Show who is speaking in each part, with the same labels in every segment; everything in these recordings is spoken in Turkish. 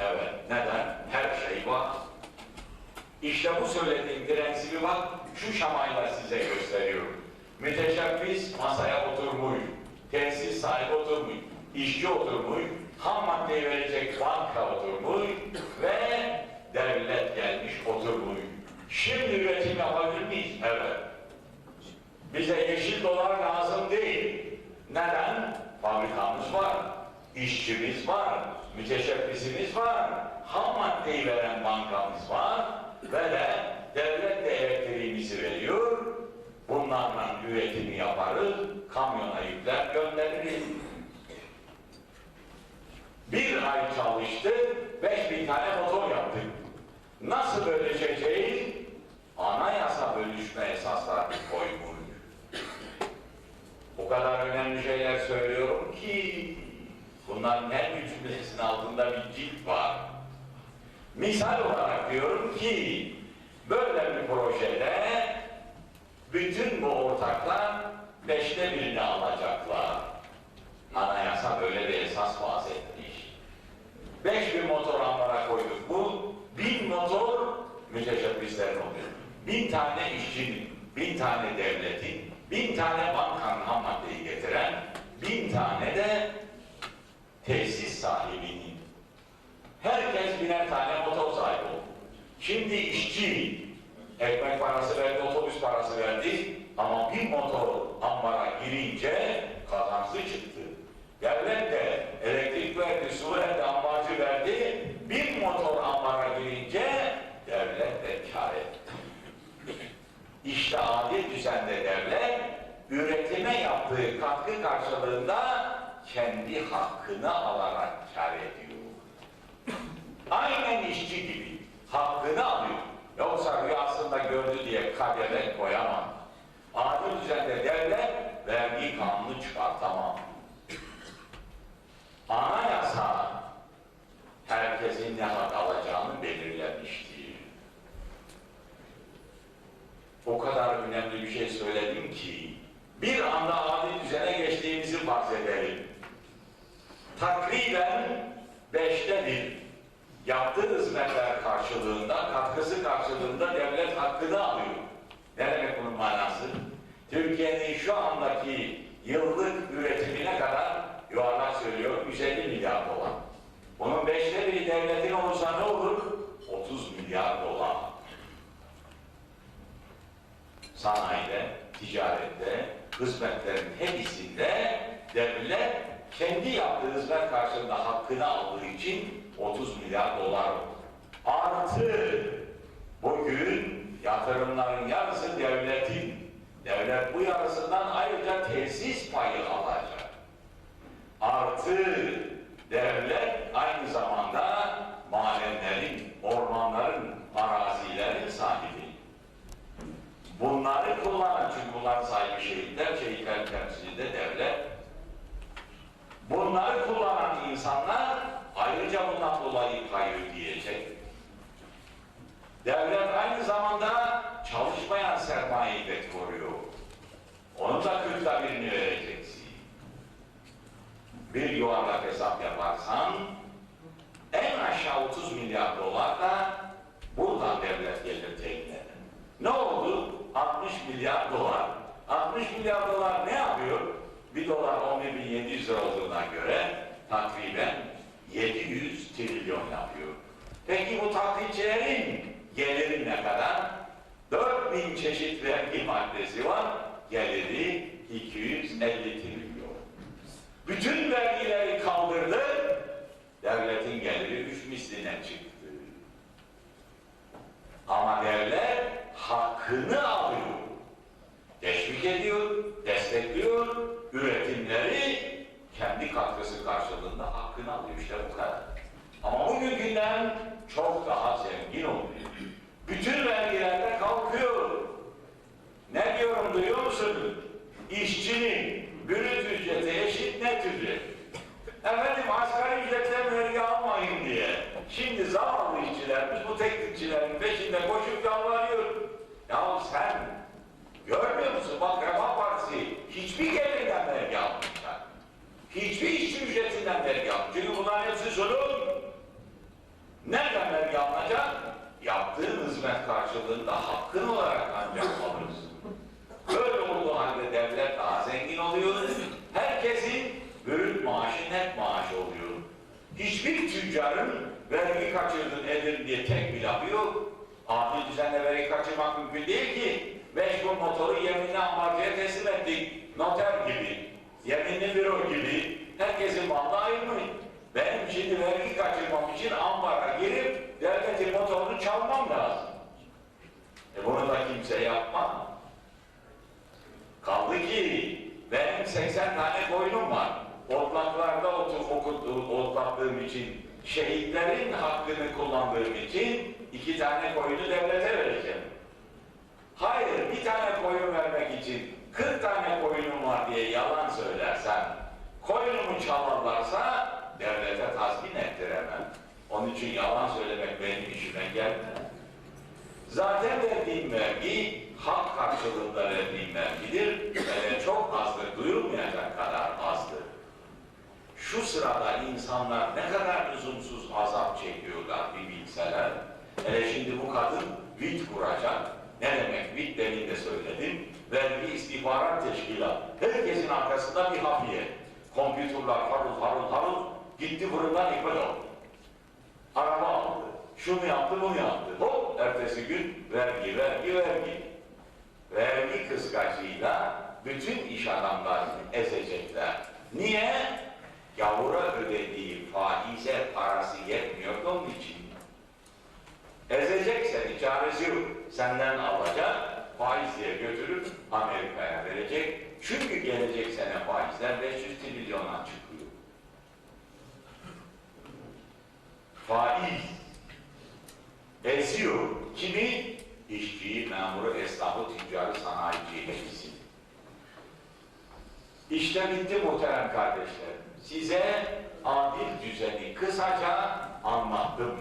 Speaker 1: Evet. Neden? Her şey var. İşte bu söylediğim prensibi bak şu şamayla size gösteriyorum. Müteşebbis masaya oturmuş, tesis sahibi oturmuş, işçi oturmuş, ham maddeyi verecek banka oturmuş ve devlet gelmiş oturmuş. Şimdi üretim yapabilir miyiz? Evet. Bize yeşil dolar lazım değil. Neden? Fabrikamız var, işçimiz var, müteşebbisimiz var, ham maddeyi veren bankamız var ve de devlet de elektriğimizi veriyor. Bunlarla üretimi yaparız, kamyona yükler göndeririz. Bir ay çalıştı, beş bin tane motor yaptık. Nasıl bölüşeceğiz? Anayasa bölüşme esasları koymuş. O kadar önemli şeyler söylüyorum ki bunların her cümlesinin altında bir cilt var. Misal olarak diyorum ki böyle bir projede bütün bu ortaklar beşte birini alacaklar. Anayasa böyle bir esas vaaz etmiş. Beş bin motor ambara koyduk. Bu bin motor müteşebbislerin oluyor. Bin tane işçinin, bin tane devletin, bin tane bankanın ham maddeyi getiren, bin tane de tesis sahibinin. Herkes biner tane motor sahibi oldu. Şimdi işçi ekmek parası verdi, otobüs parası verdi ama bir motor ambara girince kazancı çıktı. Devlet de elektrik verdi, su verdi, ambarcı verdi. Bir motor ambara girince devlet de kar etti. İşte adil düzende devlet üretime yaptığı katkı karşılığında kendi hakkını alarak kar ediyor. Aynen işçi gibi hakkını alıyor. Yoksa rüyasında gördü diye kadere koyamam. Adil düzende devlet vergi kanunu çıkartamam. Anayasa herkesin ne hak alacağını belirlemiştir. O kadar önemli bir şey söyledim ki bir anda adil düzene geçtiğimizi farz edelim. Takriben beşte bir yaptığı hizmetler karşılığında, katkısı karşılığında devlet hakkını alıyor. Ne demek bunun manası? Türkiye'nin şu andaki yıllık üretimine kadar yuvarlak söylüyorum 150 milyar dolar. Bunun beşte biri devletin olursa ne olur? 30 milyar dolar. Sanayide, ticarette, hizmetlerin hepsinde devlet kendi yaptığı hizmet karşılığında hakkını aldığı için 30 milyar dolar oldu. Artı bugün yatırımların yarısı devletin. Devlet bu yarısından ayrıca tesis payı alacak. Artı devlet aynı zamanda madenlerin, ormanların, arazilerin sahibi. Bunları kullanan, çünkü bunların sahibi şehitler, şehitlerin temsilcisi de devlet. Bunları kullanan insanlar ayrıca bundan dolayı pay ödeyecek. Devlet aynı zamanda çalışmayan sermayeyi de koruyor. Onun da kırkta birini vereceksin. Bir yuvarlak hesap yaparsan en aşağı 30 milyar dolar da buradan devlet gelir teline. Ne oldu? 60 milyar dolar. 60 milyar dolar ne yapıyor? Bir dolar 11.700 lira olduğuna göre takriben 700 trilyon yapıyor. Peki bu taklitçilerin geliri ne kadar? 4000 çeşit vergi maddesi var. Geliri 250 trilyon. Bütün vergileri kaldırdı. Devletin geliri üç misline çıktı. Ama devlet hakkını alıyor. Teşvik ediyor, destekliyor, üretimleri kendi katkısı karşılığında hakkını alıyor. İşte bu kadar. Ama bugünkünden çok daha zengin oluyor. Bütün vergilerde kalkıyor. Ne diyorum duyuyor musunuz? İşçinin brüt ücreti eşit net ücret. Efendim asgari ücretten vergi almayın diye. Şimdi zavallı işçilerimiz bu teklifçilerin peşinde koşup yalvarıyor. Ya sen görmüyor musun? Bak Refah Partisi hiçbir gelirden vergi almayacak. Hiçbir işçi ücretinden vergi almayacak. Çünkü bunların hepsi zulüm. Karşılığında hakkın olarak ancak alırsın. Böyle olduğu halde devlet daha zengin oluyor. Herkesin bölük maaşı net maaş oluyor. Hiçbir tüccarın vergi kaçırdın edin diye tek bir lafı yok. Adil düzenle vergi kaçırmak mümkün değil ki. Beş gün motoru yeminli ambarcıya teslim ettik. Noter gibi, yeminli büro gibi. Herkesin malını ayırmayın. Benim şimdi vergi kaçırmam için ambara girip devletin motorunu çalmam lazım. E bunu da kimse yapmaz. Kaldı ki benim 80 tane koyunum var. Otlaklarda oturup okuttuğum, otlattığım için, şehitlerin hakkını kullandığım için iki tane koyunu devlete vereceğim. Hayır, bir tane koyun vermek için 40 tane koyunum var diye yalan söylersem, koyunumu çalarlarsa devlete tazmin ettiremem. Onun için yalan söylemek benim işime gelmez. Zaten verdiğim vergi hak karşılığında verdiğim vergidir. Ve çok azdır, duyulmayacak kadar azdır. Şu sırada insanlar ne kadar lüzumsuz azap çekiyorlar bir bilseler. Hele şimdi bu kadın VİT kuracak. Ne demek VİT demin de söyledim. Vergi istihbarat teşkilat. Herkesin arkasında bir hafiye. Kompütürler harıl harıl harıl gitti fırından iptal oldu. Araba aldı. Şunu yaptı, bunu yaptı. Hop, ertesi gün vergi, vergi, vergi. Vergi kıskacıyla bütün iş adamlarını ezecekler. Niye? Gavura ödediği faize parası yetmiyor da onun için. Ezecekse çaresi yok. Senden alacak, faiz götürüp Amerika'ya verecek. Çünkü gelecek sene faizler 500 trilyona çıkıyor. Faiz eziyor. Kimi? İşçiyi, memuru, esnafı, tüccarı, sanayiciyi, hepsini. İşte bitti muhterem kardeşlerim. Size adil düzeni kısaca anlattım.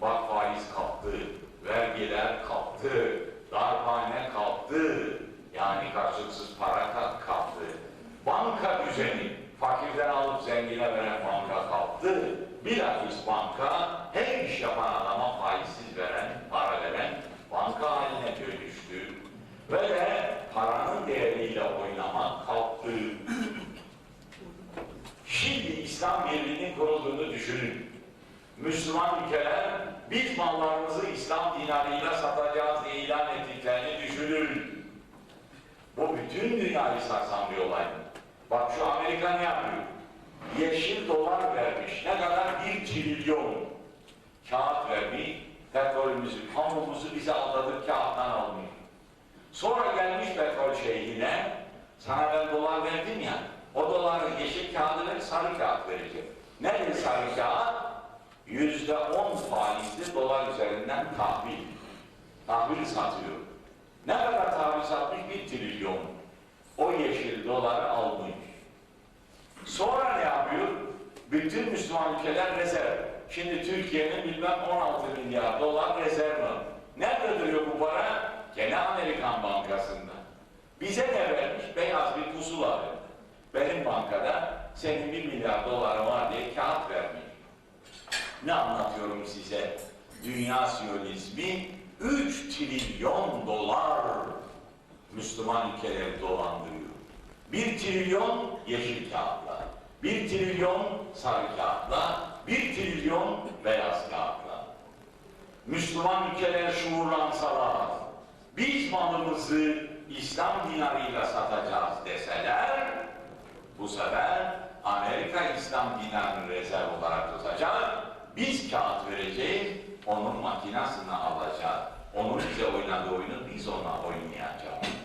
Speaker 1: Bak faiz kalktı, vergiler kalktı, darphane kalktı, yani karşılıksız para kal- kalktı. Banka düzeni, fakirden alıp zengine veren banka kalktı. Bilakis banka her iş yapan adama faizsiz veren, para veren banka haline dönüştü. Ve de paranın değeriyle oynamak kalktı. Şimdi İslam Birliği'nin kurulduğunu düşünün. Müslüman ülkeler biz mallarımızı İslam dinarıyla satacağız diye ilan ettiklerini düşünün. Bu bütün dünyayı sarsan bir olay. Bak şu Amerika ne yapıyor? Yeşil dolar vermiş. Ne kadar? Bir trilyon. Kağıt vermiş. Petrolümüzü, pamuğumuzu bize aldadık kağıttan almıyor. Sonra gelmiş petrol şeyhine, sana ben dolar verdim ya, o doları yeşil kağıdı ver, sarı kağıt verecek. Nedir sarı kağıt? Yüzde on faizli dolar üzerinden tahvil. Tahvil satıyor. Ne kadar tahvil satmış? Bir trilyon. O yeşil doları almış. Sonra ne? Bütün Müslüman ülkeler rezerv. Şimdi Türkiye'nin bilmem 16 milyar dolar rezerv var. Nerede duruyor bu para? Gene Amerikan Bankası'nda. Bize ne vermiş? Beyaz bir pusula verdi. Benim bankada senin bir milyar doları var diye kağıt vermiş. Ne anlatıyorum size? Dünya Siyonizmi 3 trilyon dolar Müslüman ülkeleri dolandırıyor. 1 trilyon yeşil kağıtla, 1 trilyon sarı kağıtla, 1 trilyon beyaz kağıtla. Müslüman ülkeler şuurlansalar, biz malımızı İslam dinarıyla satacağız deseler, bu sefer Amerika İslam dinarını rezerv olarak tutacak, biz kağıt vereceğiz, onun makinasını alacağız. Onun bize oynadığı oyunu biz ona oynayacağız.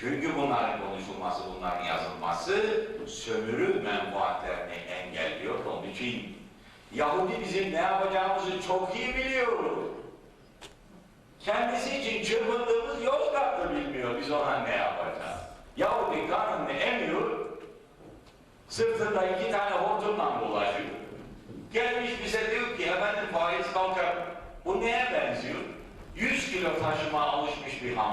Speaker 1: Çünkü bunların konuşulması, bunların yazılması sömürü menfaatlerini engelliyor. Onun için Yahudi bizim ne yapacağımızı çok iyi biliyor. Kendisi için çırpındığımız Yozgat'ta bilmiyor biz ona ne yapacağız. Yahudi kanını emiyor, sırtında iki tane hortumla dolaşıyor. Gelmiş bize diyor ki efendim faiz kalkar. Bu neye benziyor? 100 kilo taşıma alışmış bir ham